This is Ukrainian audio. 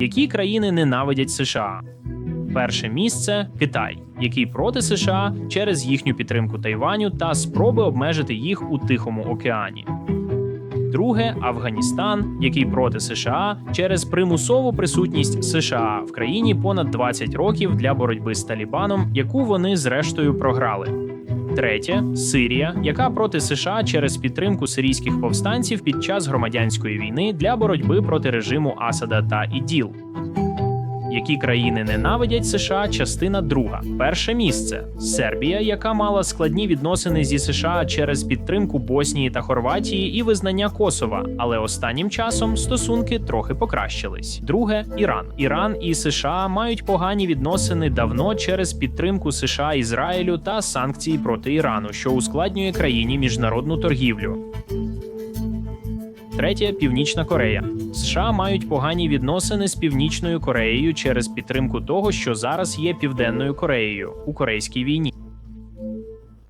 Які країни ненавидять США? Перше місце Китай, який проти США через їхню підтримку Тайваню та спроби обмежити їх у Тихому океані. Друге Афганістан, який проти США через примусову присутність США в країні понад 20 років для боротьби з Талібаном, яку вони зрештою програли. Третє Сирія, яка проти США через підтримку сирійських повстанців під час громадянської війни для боротьби проти режиму Асада та ІДІЛ. Які країни ненавидять США? Частина друга. Перше місце Сербія, яка мала складні відносини зі США через підтримку Боснії та Хорватії і визнання Косова, але останнім часом стосунки трохи покращились. Друге Іран. Іран і США мають погані відносини давно через підтримку США Ізраїлю та санкції проти Ірану, що ускладнює країні міжнародну торгівлю. Третє Північна Корея. США мають погані відносини з Північною Кореєю через підтримку того, що зараз є Південною Кореєю у Корейській війні.